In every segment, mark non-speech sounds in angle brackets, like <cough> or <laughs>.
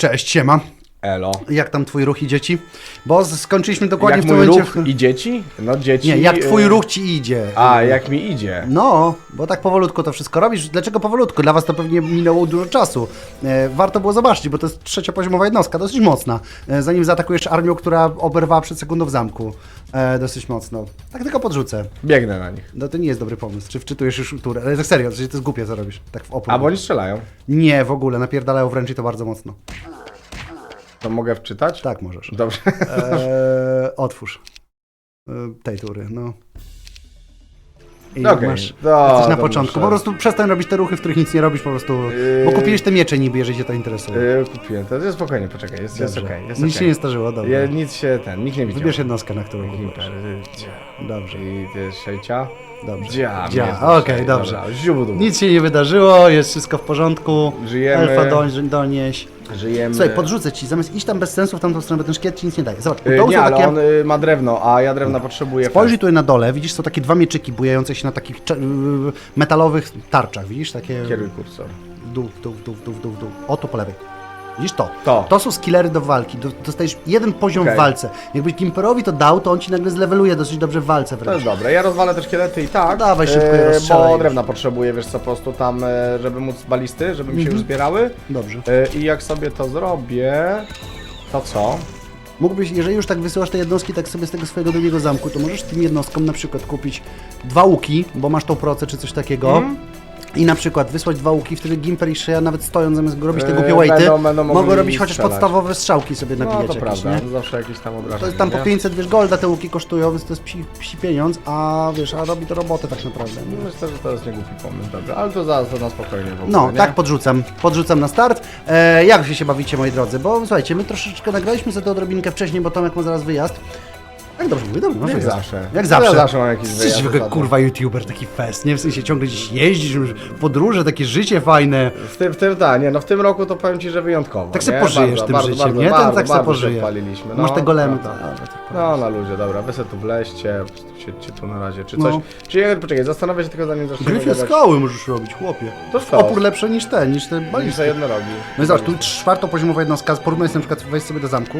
Cześć, siema. Elo. Jak tam twój ruch i dzieci? Bo skończyliśmy dokładnie jak w tym mój momencie... ruch i dzieci? No dzieci... Nie, jak twój y, ruch ci idzie. A, jak mi idzie. No, bo tak powolutku to wszystko robisz. Dlaczego powolutku? Dla was to pewnie minęło dużo czasu. E, warto było zobaczyć, bo to jest trzeciopoziomowa jednostka, dosyć mocna. E, zanim zaatakujesz armią, która oberwała przed sekundą w zamku. E, dosyć mocno. Tak tylko podrzucę. Biegnę na nich. No to nie jest dobry pomysł. Czy wczytujesz już turę? Ale tak serio, to jest głupie co robisz. Tak w opór. A, bo oni strzelają. Nie, w ogóle, napierdalają wręcz i to bardzo mocno. To mogę wczytać? Tak możesz. Dobrze. Eee, otwórz. Eee, tej tury, no. I Okej, masz, to- jesteś na początku. muszę. Po prostu przestań robić te ruchy, w których nic nie robisz, po prostu. Bo Yy. kupiłeś te miecze niby, jeżeli cię to interesuje. Yy, kupiłem to. jest Spokojnie, poczekaj. Jest, jest Dobrze. okej. jest nic okej. się nie starzyło, dobrze. Ja, nic się ten, nikt nie widział. Wybierz jednostkę, na którą Imper. y, Dobrze, I to jest szejcia. Dobrze. Dzia, Dzia, okej, dobrze. Dobra, ziubu Nic się nie wydarzyło, jest wszystko w porządku. Żyjemy. Elfa doń, donieś. Żyjemy. Słuchaj, podrzucę ci, zamiast iść tam bez sensu w tamtą stronę, bo ten szkielet ci nic nie daje. Zobacz, to nie, są ale takie... on y, ma drewno, a ja drewna potrzebuję. Spojrzyj tutaj na dole, widzisz, są takie dwa mieczyki bujające się na takich yy, metalowych tarczach, widzisz? Takie Kieruj kursor. w dół, w dół, w dół, w dół, w dół, w dół. O, tu po lewej. Widzisz to? To. To są skillery do walki. Do- Dostajesz jeden poziom Okej. w walce. Jakbyś Gimperowi to dał, to on ci nagle zleweluje dosyć dobrze w walce To wręcz. jest dobre. Ja rozwalę te szkielety i tak. No dawaj szybko je e, rozstrzelaj Bo już. drewna potrzebuję, wiesz co, po prostu tam, e, żeby móc balisty, żeby mi się już zbierały. Dobrze. E, I jak sobie to zrobię, to co? Mógłbyś, jeżeli już tak wysyłasz te jednostki tak sobie z tego swojego drugiego zamku, to możesz tym jednostkom na przykład kupić dwa łuki, bo masz tą procę czy coś takiego. Mhm. I na przykład wysłać dwa łuki, wtedy Gimper i Shea nawet stojąc zamiast robić te głupie weighty, będą- będą mogli mogą robić chociaż strzelać. podstawowe strzałki sobie No nabijać to jakieś, prawda, nie? zawsze jakieś tam obrażenia. To jest tam po nie? 500 wiesz, golda te łuki kosztują, więc to jest psi, psi pieniądz, a wiesz, a robi to robotę tak naprawdę. Nie? Myślę, że to jest niegłupi pomysł, dobra, ale to zaraz to na spokojnie w ogóle, No, nie? tak podrzucam. Podrzucam na start. E, jak wy się bawicie, moi drodzy? Bo słuchajcie, my troszeczkę nagraliśmy sobie to odrobinkę wcześniej, bo Tomek ma zaraz wyjazd. Jak dobrze mówię, dobrze, masz Jak wyjazd. zawsze. Jak zawsze. Ja zawsze mam jakiś Jesteś wyjazd. zwykły, ostatnio. kurwa youtuber, taki fest, nie? W sensie ciągle gdzieś jeździsz, już podróże, takie życie fajne. W tym, w tym, tak, nie, no w tym roku to powiem Ci, że wyjątkowo. Tak se nie? pożyjesz bardzo, tym bardzo, życiem, bardzo, nie? Ten tak se pożyje. się odpaliliśmy. Masz te golemy. to tak No, na luzie, dobra, wy tu wleźcie, siedźcie tu na razie, czy No. coś. Czy ja, poczekaj, zastanawiam się tylko zanim zaczniemy Gryfie gadać. skały możesz robić, chłopie. To wprost. Opór lepszy niż ten, niż te Niż za jednorogi. No i zobacz, tu czwartą poziomowa jednostka, porównaj sobie na przykład, weź sobie do zamku.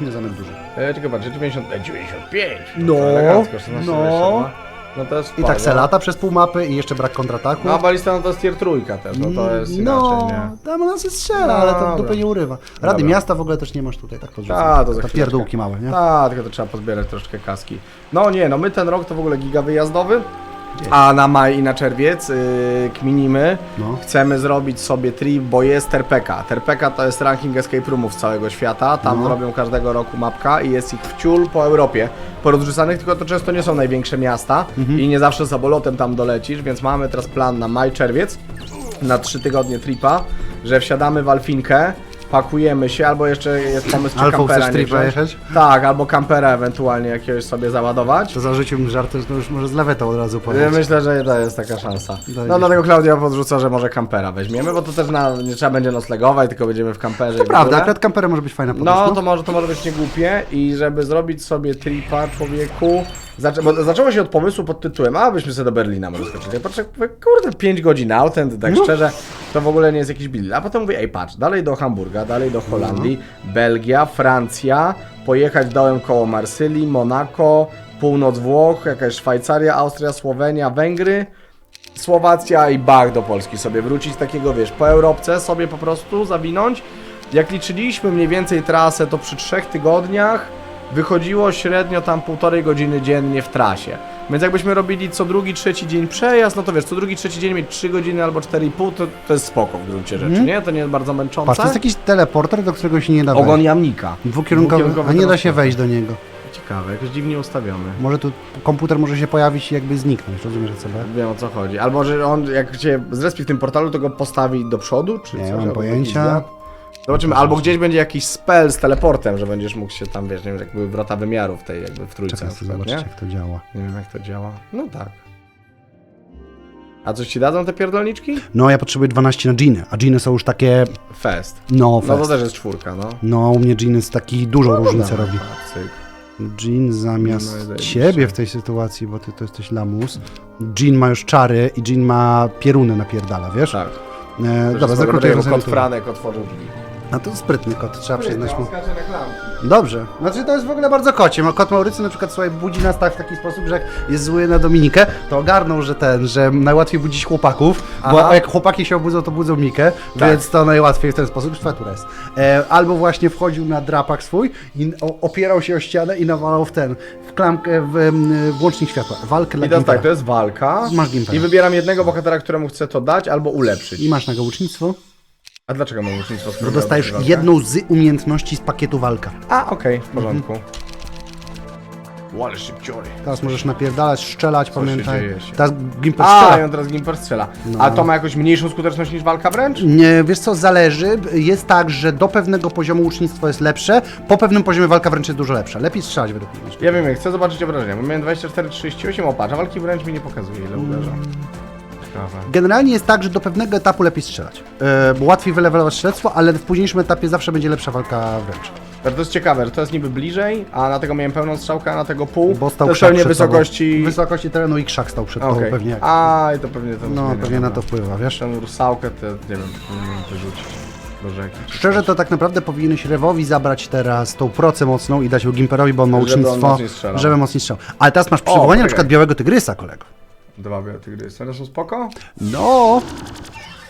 Nie zamek duży. E, czekaj, patrz, 90, e, 95. No, to elegancko, 16, no. 22. No to jest I tak se lata przez pół mapy i jeszcze brak kontrataku. No a balista no to jest tier trójka też, no to jest no, inaczej, nie? tam ona się strzela, No, ale to dobra. dupy nie urywa. Rady Dobra. miasta w ogóle też nie masz tutaj, tak podrzucam. A, to za Te chwileczkę. pierdółki małe, nie? A, tylko to trzeba pozbierać troszeczkę kaski. No nie, no my ten rok to w ogóle giga wyjazdowy. A na maj i na czerwiec yy, kminimy. No. Chcemy zrobić sobie trip, bo jest Terpeka. Terpeka to jest ranking escape roomów z całego świata. Tam No. robią każdego roku mapka i jest ich wciul po Europie. Porozrzucanych, tylko to często nie są największe miasta Mhm. i nie zawsze samolotem tam dolecisz, więc mamy teraz plan na maj, czerwiec, na trzy tygodnie tripa, że wsiadamy w Alfinkę, pakujemy się, albo jeszcze jest pomysł, czy Alfą kampera chcesz nie tripa wziąć. jechać? Tak, albo kampera ewentualnie jakiegoś sobie załadować. To zarzucił żart, to już może z lewetą od razu Ja powiedzieć. Myślę, że to jest taka szansa. No dlatego Klaudia podrzuca, że może kampera weźmiemy, bo to też na, nie trzeba będzie noclegować, tylko będziemy w kamperze. To prawda, akurat kampera może być fajna podróż. No, to może, to może być niegłupie i żeby zrobić sobie tripa człowieku, zaczę, bo zaczęło się od pomysłu pod tytułem, a byśmy sobie do Berlina może skoczyli. Ja patrzę, mówię, kurde, 5 godzin autem, tak No. szczerze, to w ogóle nie jest jakiś bill. A potem mówię, ej patrz, dalej do Hamburga, dalej do Holandii, Belgia, Francja, pojechać dołem koło Marsylii, Monako, północ Włoch, jakaś Szwajcaria, Austria, Słowenia, Węgry, Słowacja i bach do Polski sobie wrócić, takiego wiesz, po Europce sobie po prostu zawinąć. Jak liczyliśmy mniej więcej trasę, to przy trzech tygodniach wychodziło średnio tam półtorej godziny dziennie w trasie. Więc jakbyśmy robili co drugi, trzeci dzień przejazd, no to wiesz, co drugi, trzeci dzień mieć 3 godziny albo 4,5, to, to jest spoko w gruncie rzeczy, Mhm. nie? To nie jest bardzo męczące. Patrz, to jest jakiś teleporter, do którego się nie da Ogon wejść. jamnika. Dwukierunkowy, a nie da się wejść do niego. Ciekawe, jakoś dziwnie ustawiony. Może tu komputer może się pojawić i jakby zniknąć, rozumiesz co sobie? Wiem o co chodzi. Albo, że on jak cię zrespi w tym portalu, to go postawi do przodu, czy Nie coś? mam pojęcia. Zobaczymy, albo gdzieś będzie jakiś spell z teleportem, że będziesz mógł się tam, wiesz, nie wiem, jak były wrota wymiarów tej jakby w trójce Czekaj, na chcę przykład, zobaczyć nie? jak to działa. Nie wiem jak to działa. No tak. A coś ci dadzą te pierdolniczki? No, ja potrzebuję 12 na dżiny, a dżiny są już takie, Fest. no, No to fest. też jest czwórka, no. No, u mnie dżin jest taki dużą różnicę Dobra, robi. tak, cyk. Jean No i zamiast zajebiście. ciebie w tej sytuacji, bo ty to jesteś lamus. Jean ma już czary i Jean ma pieruny napierdala, wiesz? Tak. E, dobra, będę sobie. Franek otworzył drzwi. No to sprytny kot, trzeba przyznać mu. Dobrze. Znaczy to jest w ogóle bardzo kocie. Ma Kot Maurycy na przykład słuchaj, budzi nas tak w taki sposób, że jak jest zły na Dominikę, to ogarnął, że ten, że najłatwiej budzić chłopaków, bo Aha. jak chłopaki się obudzą, to budzą Mikę, Tak. więc to najłatwiej w ten sposób, która jest. E, albo właśnie wchodził na drapak swój i o, opierał się o ścianę i nawalał w ten, w klamkę, w, em, w łącznik światła. Walkę dla I teraz Gimpera. tak, to jest walka. Masz Gimpera. I wybieram jednego bohatera, któremu chcę to dać albo ulepszyć. I masz na łucznictwo, A dlaczego mam łucznictwo? skoro bo dostajesz jedną z umiejętności z pakietu walka. A, okej, w porządku. Wall szybciory. Teraz możesz napierdalać, strzelać, się pamiętaj. dzieje się? Teraz Gimper A, strzela. i on teraz Gimper strzela. No. A to ma jakąś mniejszą skuteczność niż walka wręcz? Nie, wiesz co, zależy. Jest tak, że do pewnego poziomu łucznictwo jest lepsze, po pewnym poziomie walka wręcz jest dużo lepsza. Lepiej strzelać według mnie. Ja wiem, chcę zobaczyć obrażenia, bo miałem 24-38 opacz, a walki wręcz mi nie pokazuje, ile uderza. Ciekawe. Generalnie jest tak, że do pewnego etapu lepiej strzelać. E, bo łatwiej wylewelować strzelectwo, ale w późniejszym etapie zawsze będzie lepsza walka wręcz. To jest ciekawe, to jest niby bliżej, a na tego miałem pełną strzałkę, a na tego pół. Bo stał to krzak pewnie przed tobą. wysokości... Wysokości terenu i krzak stał przed tobą Okej. pewnie. Jak... A, i to pewnie to No, zmienia, pewnie na to dobra. wpływa, wiesz. Tę rusałkę to, nie wiem, powinienem wyrzucić do rzeki. Szczerze to tak naprawdę powinieneś Rewowi zabrać teraz tą procę mocną i dać ją Gimperowi, bo on ma Żeby on łucznictwo, mocniej strzelał. żeby mocniej strzelał. Ale teraz masz przywołanie na przykład białego tygrysa, kolego. Dwa tygrysy, one są spoko? No,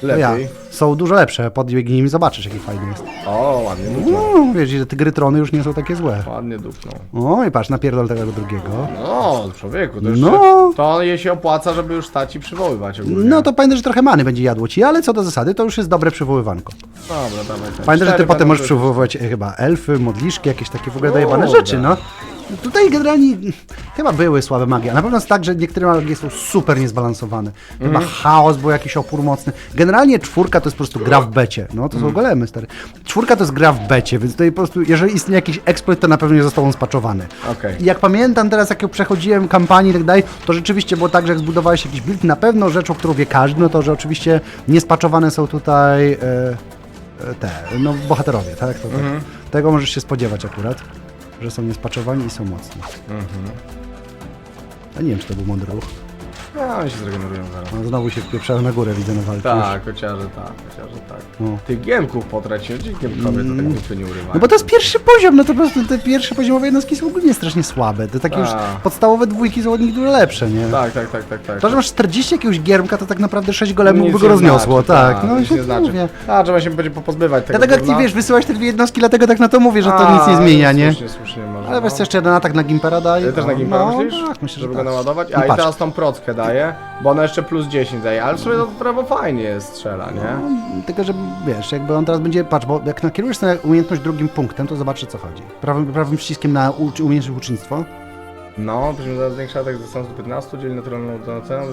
to ja. Lepiej. Są dużo lepsze, podbiegnij i zobaczysz jaki fajny jest. O, ładnie dupnął. No, wiesz, że tygry trony już nie są takie złe. Ładnie dupnął. O, i patrz, napierdol tego drugiego. No, człowieku, to już No. to je się opłaca, żeby już stać i przywoływać ogólnie. No to pamiętaj, że trochę many będzie jadło ci, ale co do zasady, to już jest dobre przywoływanko. Dobra, dawaj. tak. Pamiętaj, że ty potem będą możesz przywoływać e, chyba elfy, modliszki, jakieś takie w ogóle dojebane Kurde. rzeczy, no. Tutaj generalnie chyba były słabe magie, na pewno jest tak, że niektóre magie są super niezbalansowane. Chyba Mhm. chaos, był jakiś opór mocny. Generalnie czwórka to jest po prostu gra w becie. No to Mhm. są golemy, stary. Czwórka to jest gra w becie, więc tutaj po prostu, jeżeli istnieje jakiś exploit, to na pewno nie został on spaczowany. Okej. I jak pamiętam teraz, jak przechodziłem kampanię i tak dalej, to rzeczywiście było tak, że jak zbudowałeś jakiś build, na pewno rzeczą, którą wie każdy, no to, że oczywiście niespaczowane są tutaj e, te, no bohaterowie, tak? To, tak. Tego możesz się spodziewać akurat, że są niespaczowani i są mocni. A nie wiem, czy to był mądry ruch. No, oni się zregenerują zaraz. No, znowu się wpieprzają na górę, widzę na walce. Tak, chociażby tak, chociażby tak. No. Tych giemków potraciłem, gdzie giemkowie to tak dupy nie urywają. No bo to jest pierwszy poziom, no to po prostu te pierwsze poziomowe jednostki są ogólnie strasznie słabe. Te takie już Tak. podstawowe dwójki są od nich dużo lepsze, nie? Tak, tak, tak, tak, tak. To, że masz 40 jakiegoś giermka, to tak naprawdę 6 golemów Nic by go nie rozniosło, znaczy, tak. No nic się nie znaczy. mówię. A, trzeba się będzie pozbywać tego Dlatego jak ty gówna. wiesz, wysyłać te dwie jednostki, dlatego tak na to mówię, że to A, nic nie zmienia, nie? Słusznie, słusznie może. Ale no. wiesz co, jeszcze jeden atak na Gimpera daje. Ty też na No, Gimpera no, myślisz? Tak, myślę, żeby że go tak. naładować? No A i patrz. teraz tą prockę daje, bo ona jeszcze plus 10 daje, ale w sumie to prawo fajnie strzela, nie? No, Tylko, że wiesz, jakby on teraz będzie, patrz, bo jak nakierujesz sobie umiejętność drugim punktem, to zobaczysz o co chodzi. Prawym, prawym przyciskiem na umiejętność ucznictwo. No, byśmy zaraz zwiększa atak z dystansu 15, dzieli naturalną ocenę,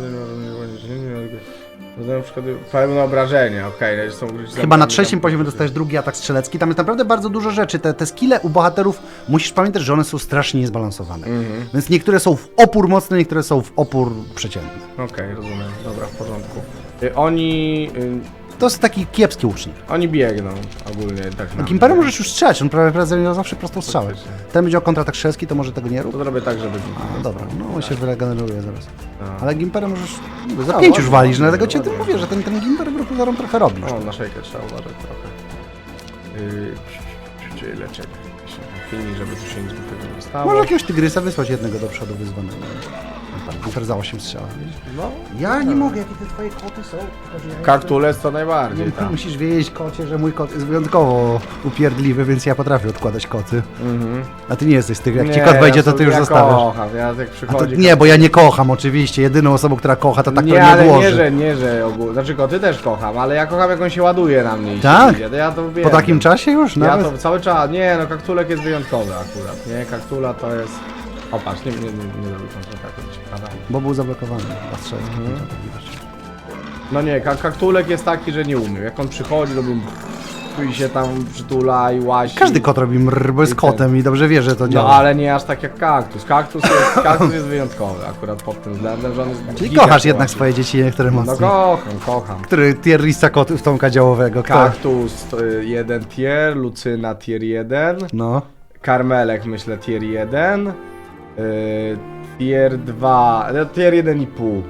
na przykład pełne obrażenie, okej, okay, są Chyba na trzecim poziomie dostajesz drugi atak strzelecki. Tam jest naprawdę bardzo dużo rzeczy. Te, te skille u bohaterów musisz pamiętać, że one są strasznie niezbalansowane. Mhm. Więc niektóre są w opór mocny, niektóre są w opór przeciętny. Okej, rozumiem, dobra, w porządku. Y, Oni, y, To jest taki kiepski łucznik. oni biegną ogólnie, tak na Gimperem mnie. możesz już strzelać, on prawie prawie miał zawsze prostą strzałę. Faktycznie. Ten będzie miał kontratak strzelski, to może tego nie rób. To zrobię tak, żeby... No dobra, no on się wyregeneruje zaraz. No. Ale Gimperem możesz... Za No, pięć już ładnie, walisz, ładnie, dlatego cię ładnie. mówię, że ten, ten Gimper grupu zarą trochę robisz. O, na szejkę trzeba uważać trochę. Yy, czyli leczenie. Chwili, żeby tu się nic głupiego nie stało. Może jakiegoś tygrysa wysłać jednego do przodu wyzwanego. Gimper za 8 strzała, widzisz? No. Ja nie mogę, jakie te twoje koty są. tylko że ja Kaktules to najbardziej, tak. musisz wiedzieć, kocie, że mój kot jest wyjątkowo upierdliwy, więc ja potrafię odkładać koty. Mhm. A ty nie jesteś z tych, jak ci kot wejdzie, to ty już ja zostawiasz. kocham, ja jak A to, przychodzi... nie, bo ja nie kocham oczywiście. Jedyną osobą, która kocha, to ta, nie, która nie ale nie, odłoży. że, nie, że ogólnie. Znaczy koty też kocham, ale ja kocham jak on się ładuje na mnie i Tak? się idzie. To ja to wiem. Po takim czasie już? Ja Nawet? to cały czas, nie no, kaktulek jest wyjątkowy akurat, nie? Kaktula to jest... O patrz, nie, nie, nie, nie zrobił kontrataku, ciekawe. Bo był zablokowany. strzelecki, Mhm. to widać. No nie, ka- kaktulek jest taki, że nie umiał. Jak on przychodzi, robi i się tam przytula i łasi. Każdy kot robi mrr, bo jest kotem i dobrze wie, że to No działa. ale nie aż tak jak kaktus. Kaktus jest, kaktus jest wyjątkowy akurat pod tym względem, że on jest Czyli giga kochasz jednak swoje dzieci niektóre No kocham, kocham. Który tier lista kotów Tomka Działowego? Kto? Kaktus y, jeden tier, Lucyna tier 1, No. Karmelek myślę tier 1, y, tier 2, no, tier 1,5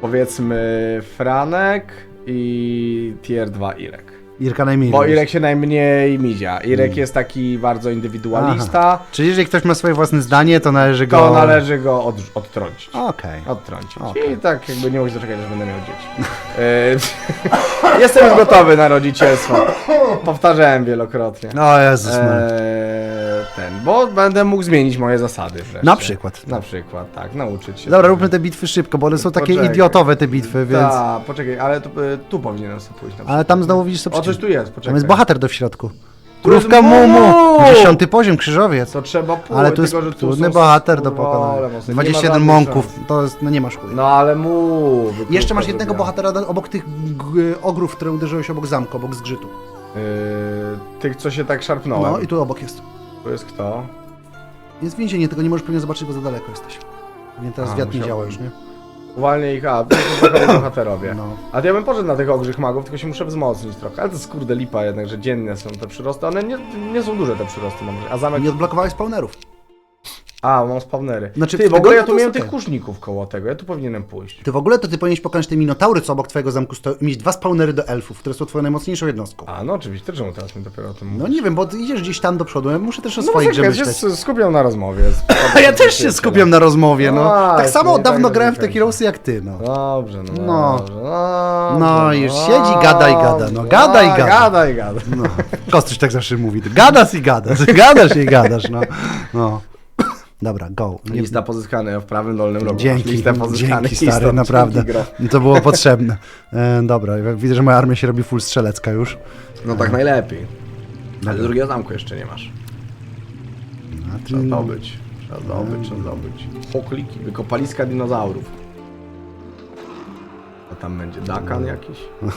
powiedzmy Franek i tier 2 Irek. Irka najmniej Bo. Irek się najmniej midzia. Irek jest taki bardzo indywidualista, Czyli jeżeli ktoś ma swoje własne zdanie, to należy go... to należy go od, odtrącić. Okej. Odtrącić. Okej. I tak jakby nie mogę doczekać, aż będę miał dzieci. E, <laughs> Jestem już gotowy na rodzicielstwo. Powtarzałem wielokrotnie. O Jezus Maria. Ten, bo będę mógł zmienić moje zasady wreszcie. Na przykład. Na przykład, tak, nauczyć się. Dobra, róbmy te bitwy szybko, bo one są takie Poczekaj. idiotowe te bitwy, więc... Tak, poczekaj, ale tu, y, tu powinienem sobie pójść. Na Ale przykład. tam znowu widzisz co O, coś tu jest, poczekaj. Tam jest bohater do w środku. Jest Krówka Mumu! Mumu! Dziesiąty poziom, krzyżowiec. To trzeba pójść, Ale tu jest tylko, że tu trudny są bohater do skurwole pokonania. mocne. Nie ma 21 żadnych mąków, szans. to jest, no nie masz chuj. No ale mów. Jeszcze masz jednego bohatera do- obok tych g- ogrów, które uderzyłeś obok zamku, obok zgrzytu. Yy, tych, co się tak szarpnąłem. No i tu obok jest. Tu jest kto? Jest więzienie, tego nie możesz pewnie zobaczyć, bo za daleko jesteś. Pewnie teraz A, wiatr nie działa już, nie? Uwalnie ich, a, to są bohaterowie- bohaterowie. No. A to ja bym poszedł na tych ogrzych magów, tylko się muszę wzmocnić trochę. Ale to jest kurde lipa jednak, że dzienne są te przyrosty. One nie, nie są duże te przyrosty, mam wrażenie. A zamek... Nie odblokowałeś spawnerów. A, mam spawnery. Znaczy, Ty, w ogóle ja tu miałem tych kuszników koło tego, ja tu powinienem pójść. Ty w ogóle to ty powinieneś pokonać te minotaury, co obok twojego zamku stoją i mieć dwa spawnery do elfów, które są twoją najmocniejszą jednostką. A, no oczywiście, to czemu teraz mi dopiero o tym No mówisz? nie wiem, bo ty idziesz gdzieś tam do przodu, ja muszę też o No swoich grze ja myśleć. się s- skupiam na rozmowie. A <laughs> ja też się skupiam na rozmowie, no. No tak samo i dawno tak grałem w te rozumiem. Heroesy jak ty, no. Dobrze, no. No. Dobrze, no, No, już no, siedzi, gada i gada, no, gada i gada. Gada i gada. no. Kostuś tak zawsze mówi, gadasz i gadasz, <laughs> gadasz i gadasz, no. no. Dobra, go. Lista pozyskanych w prawym dolnym rogu. Dzięki, Lista dzięki stary, naprawdę. Dzięki. To było potrzebne. E, dobra, widzę, że moja armia się robi full strzelecka już. No tak najlepiej. Ale Dobra. drugiego zamku jeszcze nie masz. A ty- Trzeba zdobyć. Trzeba zdobyć, trzeba zdobyć. Pokliki, wykopaliska dinozaurów. A tam będzie Dakan jakiś? <laughs>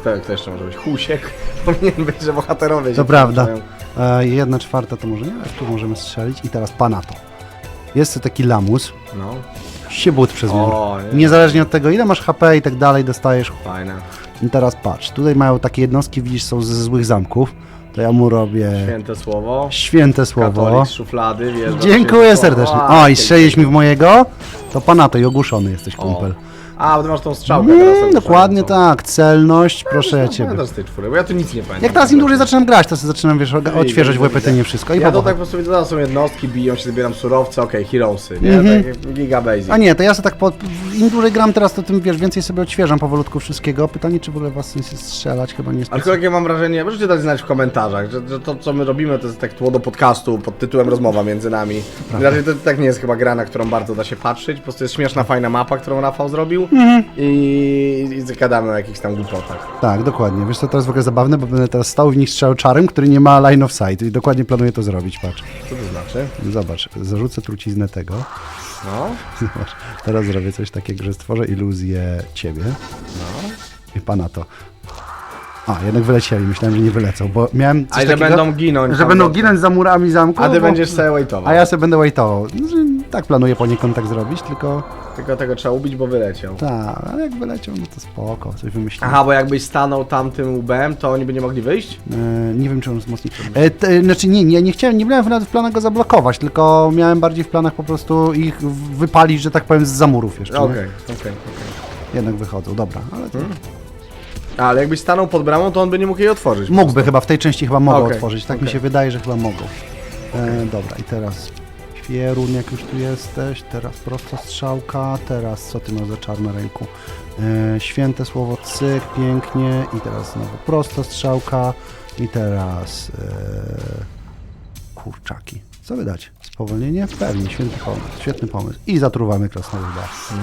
Kto, kto jeszcze może być? Husiek? <laughs> Powinien być, że bohaterowie się To prawda. przemieszczają. E, jedna czwarta to może nie, ale tu możemy strzelić. I teraz Panato. Jest to taki lamus, No, się but przez mur. O, nie. Niezależnie od tego, ile masz HP i tak dalej, dostajesz. fajne. I teraz patrz, tutaj mają takie jednostki, widzisz, są ze złych zamków. To ja mu robię Święte słowo. święte słowo. Katolik z szuflady, wiesz. Dziękuję serdecznie. O, i strzeliłeś mi w mojego? To Panato i ogłuszony jesteś, kumpel. A, bo ty masz tą strzałkę teraz Mm, ogłuszającą. dokładnie tak, celność, proszę ja ciebie. Pamiętasz tej czwóry, bo ja tu nic nie pamiętam. Jak teraz im dłużej zaczynam grać, to sobie zaczynam, wiesz, odświeżać w łepetynie wszystko i Ja to tak po prostu widzę, są jednostki, biją się, zbieram surowce, okej, heroesy, nie? Tak jak giga basic. Mhm. A nie, to ja sobie tak po, im dłużej gram teraz, to tym wiesz, więcej sobie odświeżam powolutku wszystkiego. Pytanie, czy w ogóle was sens jest strzelać, chyba nie jest. Ale tylko jak mam wrażenie, możecie dać znać w komentarzach, że, że to co my robimy to jest tak tło do podcastu pod tytułem Rozmowa między nami. Raczej to tak nie jest chyba gra, na którą bardzo da się patrzeć, po prostu jest śmieszna, fajna mapa, którą Rafał zrobił Mhm. i, i zagadamy o jakichś tam głupotach. Tak, dokładnie. Wiesz co, to jest w ogóle zabawne, bo będę teraz stał w nich strzał czarem, który nie ma line of sight i dokładnie planuję to zrobić, patrz. Co to znaczy? Zobacz, zarzucę truciznę tego. No, <laughs> Zobacz, teraz zrobię coś takiego, że stworzę iluzję ciebie no. i pana to. A, jednak wylecieli, myślałem, że nie wylecą, bo miałem coś A że takiego, będą ginąć. że tam będą ginąć za murami zamku. A ty bo- będziesz sobie waitował. A ja sobie będę waitował. No, że Tak planuję poniekąd tak zrobić, tylko Tylko tego trzeba ubić, bo wyleciał. tak, ale jak wyleciał, no to spoko, coś wymyślimy. Aha, bo jakbyś stanął tamtym łbem, to oni by nie mogli wyjść? E, nie wiem, czy on mocniejszy. E, t, znaczy nie, nie, nie chciałem, nie miałem nawet w planach go zablokować, tylko miałem bardziej w planach po prostu ich w- wypalić, że tak powiem, z zamurów jeszcze. Okej, nie? okej, okej. Jednak wychodzą, dobra, ale to... Ale jakbyś stanął pod bramą, to on by nie mógł jej otworzyć. Mógłby chyba, w tej części chyba mogą Okej, otworzyć, tak mi okej. się wydaje, że chyba mogą. E, dobra, i teraz Świerun, jak już tu jesteś, teraz prosta strzałka, teraz co ty masz za czar na ręku? E, święte słowo cyk, pięknie i teraz znowu prosta strzałka i teraz e, kurczaki. Co wydać? Spowolnienie? Pewnie, świetny pomysł, świetny pomysł. I zatruwamy krasnoluda.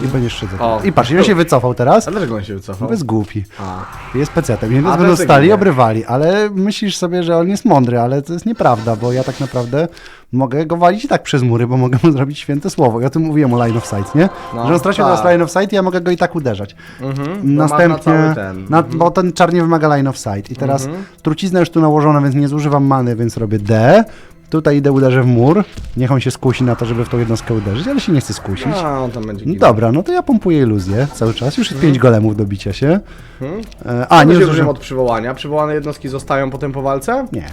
I będziesz szydzę. O. I patrz, ja się wycofał teraz, A dlaczego on się wycofał? bez głupi. A, Jest pecetem, więc A, będą stali i obrywali, ale myślisz sobie, że on jest mądry, ale to jest nieprawda, bo ja tak naprawdę mogę go walić i tak przez mury, bo mogę mu <laughs> zrobić święte słowo. Ja o tym mówiłem o line of sight, nie? No, że on stracił tak. teraz line of sight i ja mogę go i tak uderzać. mhm. Następnie, Na cały ten. na, Mhm. bo ten czar nie wymaga line of sight. I teraz trucizna już tu nałożona, więc nie zużywam many, więc robię D. Tutaj idę, uderzę w mur. Niech on się skusi na to, żeby w tą jednostkę uderzyć, ale się nie chce skusić. A, on tam będzie No ginął. dobra, no to ja pompuję iluzję cały czas. Już jest pięć golemów do bicia się. Mhm. E, A, A, nie nie się różnią od przywołania. Przywołane jednostki zostają potem po walce? Nie.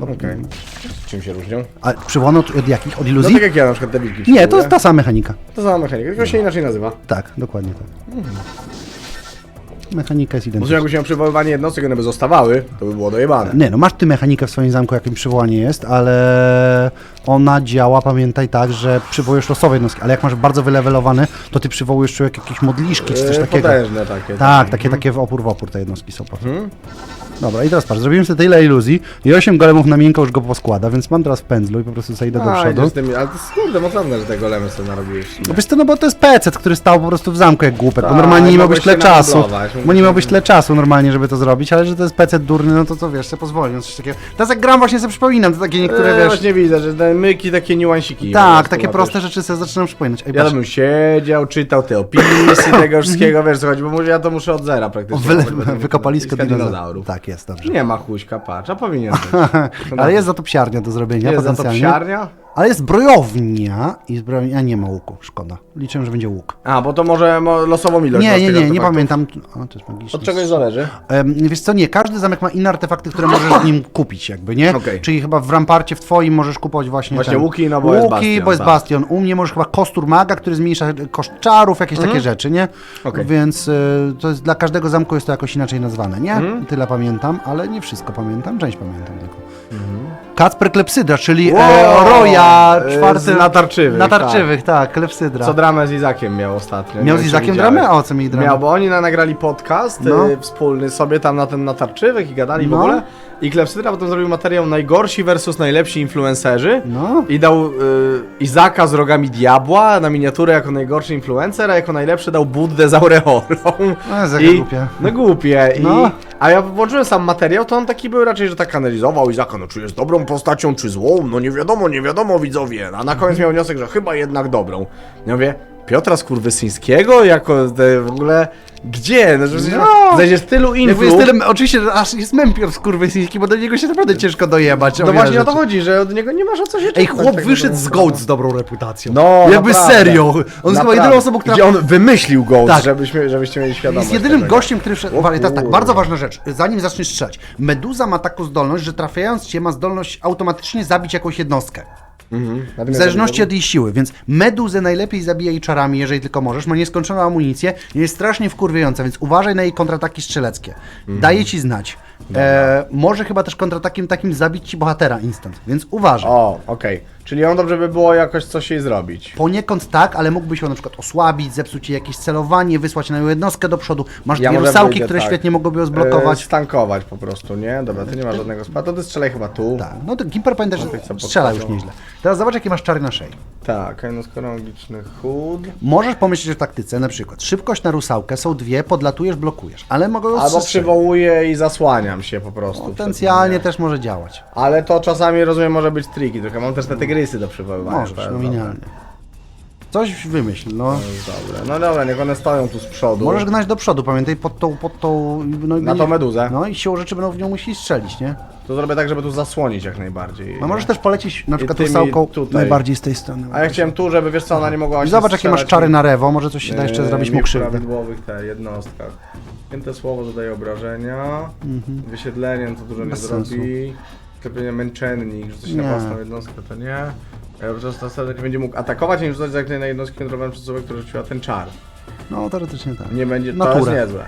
Okej. Czym się różnią? A przywołano od od jakich? Od No iluzji? tak jak ja na przykład te wilki Nie, to przywołuję. jest ta sama mechanika. To sama mechanika, tylko się inaczej nazywa. Tak, dokładnie tak. Mechanika jest identyczna. jakbyś miał przywoływanie jednostek, one by zostawały, to by było dojebane. Nie, no masz ty mechanikę w swoim zamku, jakim przywołanie jest, ale ona działa, pamiętaj, tak, że przywołujesz losowe jednostki, ale jak masz bardzo wylewelowane, to ty przywołujesz człowiek jakieś modliszki czy coś Yy, takiego. Potężne takie. Tak, takie, takie w opór w opór te jednostki są potem. Mhm. Dobra, i teraz patrz, zrobiłem sobie tyle iluzji i 8 golemów na miękko już go poskłada, więc mam teraz w pędzlu i po prostu sobie idę do A, przodu. idziesz z tymi, ale to jest kurde mocne, że te golemy sobie narobiłeś. No wiesz co, no bo to jest PC, który stał po prostu w zamku jak głupek, bo Tak, normalnie nie miałbyś mogłeś tyle się czasu, nabudować, bo nie miałbyś tyle czasu normalnie, żeby to zrobić, ale że to jest PC durny, no to co wiesz, sobie pozwoli, no coś takiego. Teraz jak gram właśnie sobie przypominam, to takie niektóre, Eee, wiesz, Właśnie widzę, że te myki, takie niuansiki. po tak, prostu takie proste rzeczy sobie zaczynam przypominać. Ej, Ja patrz, bym siedział, czytał te opisy <coughs> tego wszystkiego, wiesz chodzi, bo mówię, ja to muszę od zera praktycznie. wyle, wykopalisko dinozaurów. Tak, dobrze. Nie ma chuśka, patrz, a powinien być. <laughs> Ale jest za to psiarnia do zrobienia Jest za to potencjalnie. psiarnia? Ale jest zbrojownia i zbrojownia nie ma łuku, szkoda. Liczyłem, że będzie łuk. A, bo to może mo- losową ilość Nie, masz nie, tych nie, nie artefaktów. pamiętam. O, to jest magiczne. Od czegoś zależy? Em, wiesz co, nie, każdy zamek ma inne artefakty, które możesz w nim kupić jakby, nie? Okej. Czyli chyba w Ramparcie w twoim możesz kupować właśnie Właśnie ten, łuki, no bo jest łuki, bastion, bo jest tak. bastion. U mnie możesz chyba kostur maga, który zmniejsza koszt czarów, jakieś takie rzeczy, nie? Mhm. Okej. Więc y, to jest dla każdego zamku jest to jakoś inaczej nazwane, nie? Mhm. Tyle pamiętam, ale nie wszystko pamiętam, część pamiętam tylko. Kacper Klepsydra, czyli e, Wow! Roja E, czwarty... z natarczywych, Natarczywych, tak, Klepsydra. Co dramę z Izakiem miał ostatnio. Miał nie z wiem, czy Izakiem widziałeś. dramę? A o co mieli dramę? Miał, bo oni na, nagrali podcast No. y, wspólny sobie tam na ten natarczywych i gadali w No. ogóle. I Klepsydra potem zrobił materiał najgorsi versus najlepsi influencerzy. No. I dał y, Izaka z rogami diabła na miniaturę jako najgorszy influencer, a jako najlepszy dał Buddę z aureolą. No, jest takie głupie. No głupie. No. I, a ja włączyłem sam materiał, to on taki był raczej, że tak analizował Izaka, no czy jest dobrą postacią, czy złą, no nie wiadomo, nie wiadomo widzowie. A na koniec miał wniosek, że chyba jednak dobrą. Ja mówię, Piotra Skurwysyńskiego jako w ogóle, gdzie? No, że No. znajdziesz tylu Jakby influ. jest tyle, oczywiście aż jest mempior skurwysyjski, bo do niego się naprawdę ciężko dojebać. No wiele właśnie o to rzeczy. chodzi, że od niego nie masz o co się Ej, chłop tak wyszedł z Goat z dobrą reputacją. No, Jakby naprawdę. serio. On jest chyba jedyną osobą, która... Gdzie on wymyślił Goat, Tak. żebyśmy, żebyście mieli świadomość. Jest jedynym tego. gościem, który wszedł. Uważaj, teraz tak, kurde. bardzo ważna rzecz. Zanim zaczniesz strzelać. Meduza ma taką zdolność, że trafiając cię ma zdolność automatycznie zabić jakąś jednostkę. Mhm. W zależności od jej siły, więc meduzę najlepiej zabijaj czarami, jeżeli tylko możesz. Ma nieskończoną amunicję, jest strasznie wkurwiająca, więc uważaj na jej kontrataki strzeleckie. Mhm. Daje ci znać. E, może chyba też kontratakiem takim zabić ci bohatera instant, więc uważaj. O, okej. Czyli on dobrze by było jakoś coś jej zrobić. Poniekąd tak, ale mógłbyś ją na przykład osłabić, zepsuć jej jakieś celowanie, wysłać na nią jednostkę do przodu. Masz Ja dwie może rusałki, wyjdę które tak. świetnie mogłyby ją E, zblokować. stankować po prostu, nie? Dobra, ty nie masz żadnego spada, to ty strzelaj chyba tu. Tak, no to Gimper pamiętaj, że strzela już nieźle. Teraz zobacz, jakie masz czary na szyi. Tak, jednoskorogiczny chód. Możesz pomyśleć o taktyce, na przykład szybkość na rusałkę, są dwie, podlatujesz, blokujesz, ale mogą ją Albo przywołuję i zasłaniam się po prostu. Potencjalnie przed nim, też może działać. Ale to czasami, rozumiem, może być triki, trochę mam też te tygrysy do przywoływania. Możesz, to jest nominalnie. Coś wymyśl, no. dobre. Jest dobre. No dobra, niech one stoją tu z przodu. Możesz gnać do przodu, pamiętaj, pod tą, pod tą... No, i Na tą meduzę? No i siłą rzeczy będą w nią musieli strzelić, nie? To zrobię tak, żeby tu zasłonić jak najbardziej. No możesz też polecieć na przykład tymi rusałką tutaj. najbardziej z tej strony. A ja chciałem tu, żeby wiesz co, ona nie mogła I się zobacz, jakie masz strzelać czary na rewo, może coś się da jeszcze zrobić mu krzywdę. prawidłowych te jednostkach. Pięte słowo zadaje obrażenia, wysiedleniem to dużo nie Mhm. Bez sensu. zrobi, sklepienie męczennik, Nie. na własną jednostkę to nie. E, Podczas następnego nie będzie mógł atakować, ani rzucać zaklęcia na jednostki kontrolowane przez osobę, która rzuciła ten czar. No, teoretycznie tak. Nie będzie, to jest turę. niezłe.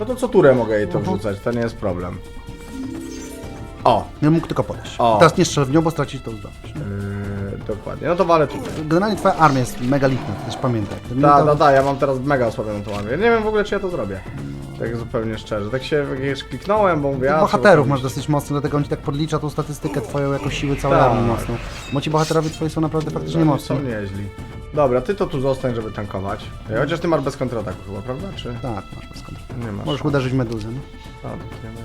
No to co turę mogę jej to Mhm. wrzucać, to nie jest problem. O! Nie mógł tylko podejść. O. Teraz nie strzel w nią, bo stracić tą zdolność. Yy, dokładnie, no to walę tu. Generalnie twoja armia jest mega litna, to też pamiętaj. Gdyby nie to- ja mam teraz mega osłabioną tą armię. Nie wiem w ogóle czy ja to zrobię. Tak zupełnie szczerze. Tak się jakieś kliknąłem, bo mówię, Tych a, bohaterów masz dosyć mocno, dlatego on ci tak podlicza tą statystykę twoją jako siły całej Tak. armii mocno. Bo ci bohaterowie twoi są naprawdę faktycznie Oni mocni. Są nieźli. Dobra, ty to tu zostań, żeby tankować. E, Chociaż ty masz bez kontrataku chyba, prawda? Czy Tak, masz bez kontroli. nie masz? Możesz uderzyć meduzę, no. A, to nie ma.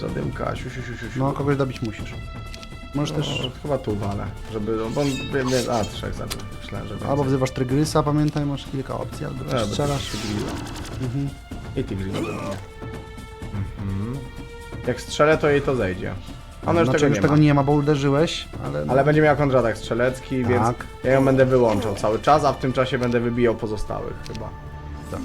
Zadymka, siu, siu, siu, siu, siu. No, kogoś dobić musisz. Możesz No, też... chyba tu walę, żeby, no, bo on, a, trzech zabił, myślałem, że Albo wzywasz Trygrysa, pamiętaj, masz kilka opcji, albo też bo strzelasz. Mhm. I ty grilla do mnie. Mhm. Jak strzelę, to jej to zejdzie. Ona już Znaczy tego już nie tego ma. nie ma, bo uderzyłeś, ale... Ale będzie miała kontratak strzelecki, więc Tak. ja ją będę wyłączał cały czas, a w tym czasie będę wybijał pozostałych chyba. Tak.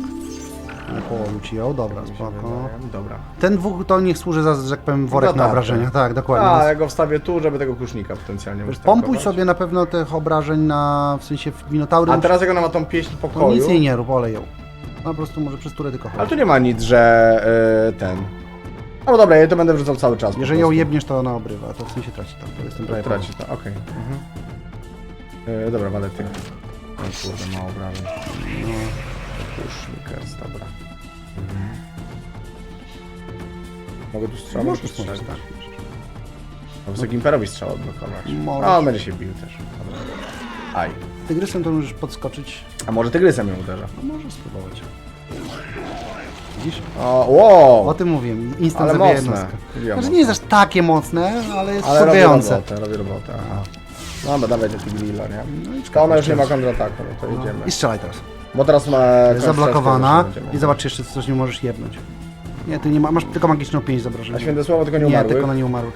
Połowił ci ją, dobra, Mi się spoko. wydaje. Dobra. Ten dwóch to niech służy za, że tak powiem, worek na obrażenia. Tak, dokładnie. A, Więc ja go wstawię tu, żeby tego kusznika potencjalnie Pompuj sobie na pewno tych obrażeń na, w sensie w Minotaury. A teraz jak ona ma tą pieśń no, pokoju, nic jej nie rób, olej ją. No po prostu może przez turę tylko Ale chodzi. tu nie ma nic, że y, ten... No dobra, ja to będę wrzucał cały czas. po Jeżeli ją prostu. jebniesz, to ona obrywa, to w sensie traci tam, to jestem prawie traci to, okej. Mhm. Y, dobra, walę. O kurde, mało obrażeń. No, Pushnikers, dobra. Mhm. Mogę tu strzał? możesz strzelać, strzelać. tak. Mogę sobie Gimperowi strzał odblokować. Możesz. A on będzie się bił też. Dobra. Aj. Tygrysem to możesz podskoczyć. A może tygrysem ją uderza? No możesz spróbować. Widzisz? O, wow! O tym mówiłem, instant Ale zabija mocne. jednostkę. Znaczy nie jest aż takie mocne, ale jest Ale robi wkurwiające. robotę, robi robotę, aha. No, bo dawaj do grilla, nie? No i To ona już nie ma kontrataku, no to No. idziemy. I strzelaj teraz. Bo teraz ma... Zablokowana i zobacz jeszcze, coś nie możesz jebnąć. Nie, ty nie ma, masz tylko magiczną pięść zobrażenia. A święte słowo tylko nie Nie, umarły. tylko na nieumarłych.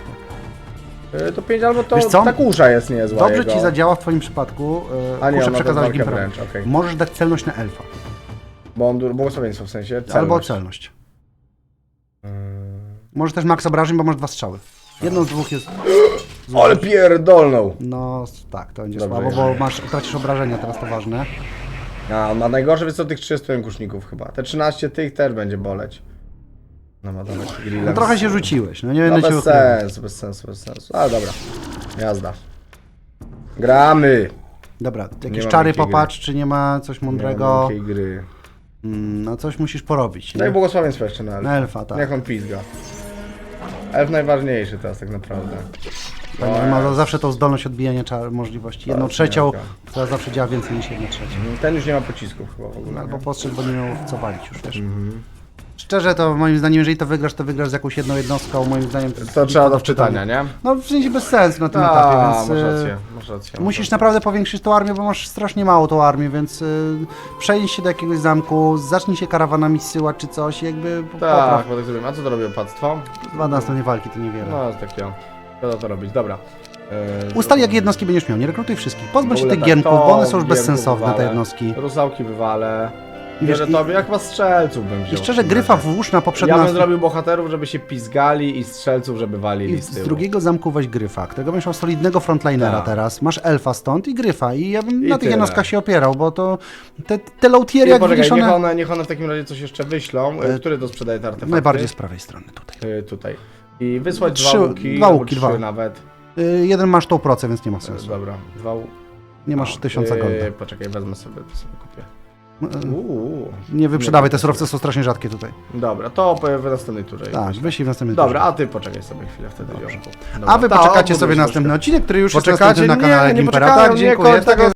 Tak. Y, To pięć albo to Wiesz co? ta kusza jest niezła Dobrze jego. ci zadziała w twoim przypadku. A Yy, nie, kuszę ona to przekazałeś walkę Gimperowi. wręcz, okej. Możesz dać celność na elfa. Bo on błogosławieństwo w sensie. Celność. Albo celność. Mm. Możesz też max obrażeń, bo masz dwa strzały. Jedną z dwóch jest... Ale pierdolną! No tak, to będzie Dobrze, słabo, bo masz, tracisz obrażenia, teraz to ważne. A, on ma najgorsze jest co tych 30 kuszników chyba. Te 13 tych też będzie boleć. No ma dawać grilla. No trochę się rzuciłeś, no nie No będę cię bez sensu, bez sensu, bez sensu. Ale dobra. Jazda. Gramy! Dobra, jakieś ma czary popatrz, czy nie ma coś Nie mądrego. ma wielkiej gry. Mm, No coś musisz porobić. Daj Nie? błogosławieństwo jeszcze na elfa. Na elfa, tak. Niech on pizga. Elf najważniejszy teraz tak naprawdę. Pamiętaj, że ma zawsze tą zdolność odbijania możliwości. Jedną Tak, trzecią, miałka. która zawsze działa więcej niż jedna trzecia. Mhm, Ten już nie ma pocisków chyba w ogóle. Albo nie? postrzec, bo nie miał w co walić już, wiesz. Mhm. Szczerze to moim zdaniem, jeżeli to wygrasz, to wygrasz z jakąś jedną jednostką, moim zdaniem to, trzeba do wczytania. nie? No w sensie bez sensu na tym etapie, więc... masz e, rację, masz rację. Musisz naprawdę powiększyć tą armię, bo masz strasznie mało tą armię, więc y, przejdź się do jakiegoś zamku, zacznij się karawanami zsyłać czy coś, jakby po- Tak, bo tak zrobimy. A co to robi opactwo? Dwa następne walki to niewiele. No, jest takie. Trzeba to robić, dobra. Eee, Ustal jakie jednostki będziesz miał, nie rekrutuj wszystkich. Pozbądź się tych tak, bo one są już bezsensowne, te jednostki. Rusałki wywalę. I wiesz, Wierzę i- tobie, jak ma strzelców bym wziął. I szczerze, gryfa włóż na poprzednie... Ja bym zrobił bohaterów, żeby się pizgali i strzelców, żeby walili I z z drugiego zamku weź gryfa, którego będziesz miał solidnego frontlinera Tak. teraz. Masz elfa stąd i gryfa i ja bym I na tych jednostkach się opierał, bo to te, te low-tiery jak poczekaj, widzisz niech one... one, niech one w takim razie coś jeszcze wyślą. E, Który to sprzedaje te artefakty? Najbardziej z prawej strony tutaj. E, Tutaj. I wysłać Trzy- dwa łuki, dwa łuki, dwa. nawet. Y, jeden masz tą procę, więc nie ma sensu. Dobra, dwa ł- Nie masz tysiąca e, golda. Poczekaj, wezmę sobie, to sobie kupię. Y, Uuu. Nie wyprzedawaj, te surowce są strasznie rzadkie tutaj. Dobra, to w następnej turze. Tak, wyślij w następnym Dobra, turze. a ty poczekaj sobie chwilę wtedy. Jomku. A wy Dobra, poczekacie sobie na następny odcinek, który już jest Poczekacie? następny na kanale nie Gimpera. Tak, nie, dziękuję. kończ tego